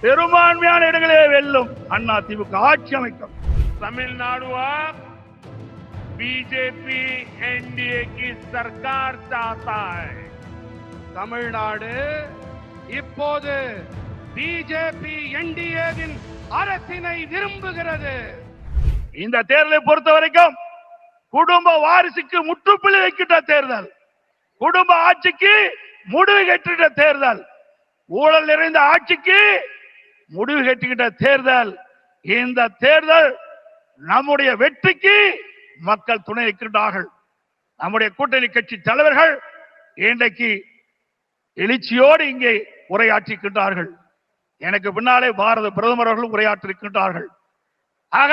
பெரும்பான்மையான இடங்களே வெல்லும். அண்ணா திமுக ஆட்சி அமைக்கும். தமிழ்நாடுவா? பிஜேபி என்டிஏ சர்க்கார் சாத்தா தமிழ்நாடு இப்போது பிஜேபி என்டிஏவின் அரசினை விரும்புகிறது. இந்த தேர்தலை பொறுத்த வரைக்கும் குடும்ப வாரிசுக்கு முற்றுப்புள்ளி வைக்கிட்ட தேர்தல். குடும்ப ஆட்சிக்கு முடிவு கட்டிட்ட தேர்தல். ஊழல் நிறைந்த ஆட்சிக்கு முடிவு கட்டுகின்ற தேர்தல் இந்த தேர்தல் நம்முடைய வெற்றிக்கு மக்கள் துணை இருக்கின்றார்கள் நம்முடைய கூட்டணி கட்சி தலைவர்கள் இன்றைக்கு எழுச்சியோடு இங்கே உரையாற்றிருக்கின்றார்கள் எனக்கு பின்னாலே பாரத பிரதமர் அவர்களும் உரையாற்றிருக்கின்றார்கள். ஆக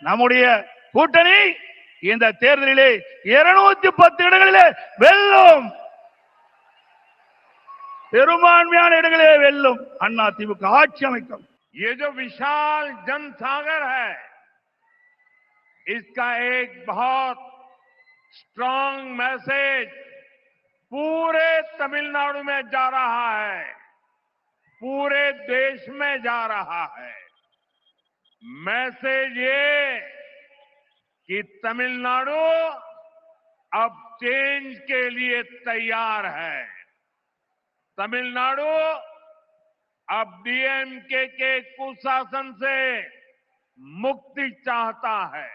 நம்முடைய கூட்டணி இந்த தேர்தலிலே இருநூத்தி பத்து இடங்களிலே வெல் பெரும்பான்மையான இடங்களிலே வெல்லும் அண்ணா திமுக ஆட்சி அமைக்கும் ये जो विशाल जनसागर है इसका एक बहुत स्ट्रांग मैसेज पूरे तमिलनाडु में जा रहा है पूरे देश में जा रहा है मैसेज ये कि तमिलनाडु अब चेंज के लिए तैयार है तमिलनाडु, अब डीएमके के कुशासन से मुक्ति चाहता है।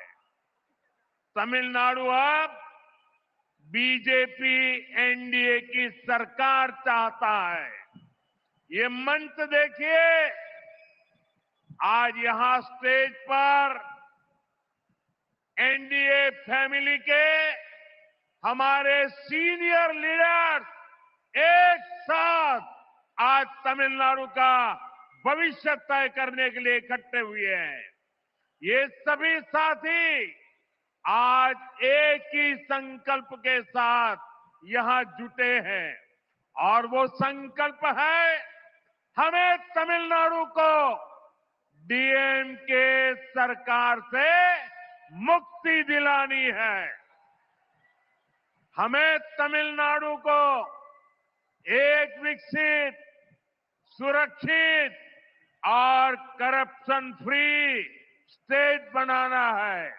तमिलनाडु अब बीजेपी एनडीए की सरकार चाहता है। ये मंच देखिए, आज यहाँ स्टेज पर एनडीए फैमिली के हमारे सीनियर लीडर्स आज तमिलनाडु का भविष्य तय करने के लिए इकट्ठे हुए हैं। ये सभी साथी आज एक ही संकल्प के साथ यहाँ जुटे हैं और वो संकल्प है हमें तमिलनाडु को डीएम के सरकार से मुक्ति दिलानी है। हमें तमिलनाडु को एक विकसित सुरक्षित और करप्शन फ्री स्टेट बनाना है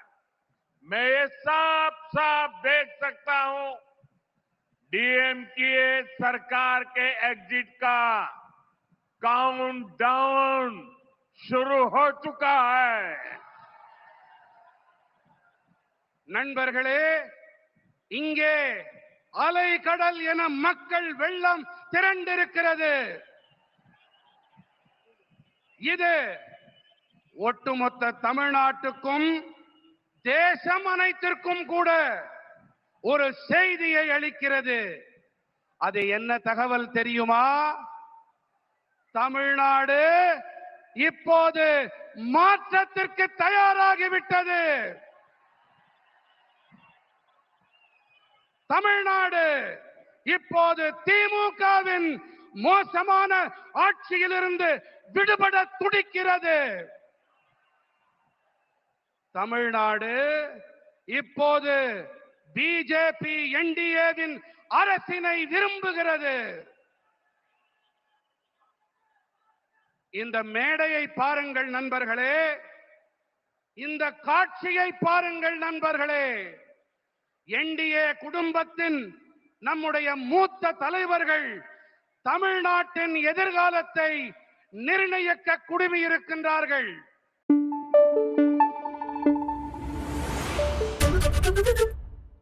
मैं ये साफ साफ देख सकता हूं डीएम की सरकार के एग्जिट का काउंट डाउन शुरू हो चुका है நண்பர்களே இங்கே அலை கடல் என மக்கள் வெள்ளம் திரண்டிருக்கிறது இது ஒட்டுமொத்த தமிழ்நாட்டுக்கும் தேசம் அனைத்திற்கும் கூட ஒரு செய்தியை அளிக்கிறது. அது என்ன தகவல் தெரியுமா? தமிழ்நாடு இப்போது மாற்றத்திற்கு தயாராகிவிட்டது. தமிழ்நாடு இப்போது திமுகவின் மோசமான ஆட்சியிலிருந்து விடுபட துடிக்கிறது. தமிழ்நாடு இப்போது பிஜேபி என்டிஏவின் அரசினை விரும்புகிறது. இந்த மேடையை பாருங்கள் நண்பர்களே. இந்த காட்சியை பாருங்கள் நண்பர்களே. என்டிஏ குடும்பத்தின் நம்முடைய மூத்த தலைவர்கள் தமிழ்நாட்டின் எதிர்காலத்தை நிர்ணயிக்க குடுமியிருக்கின்றார்கள்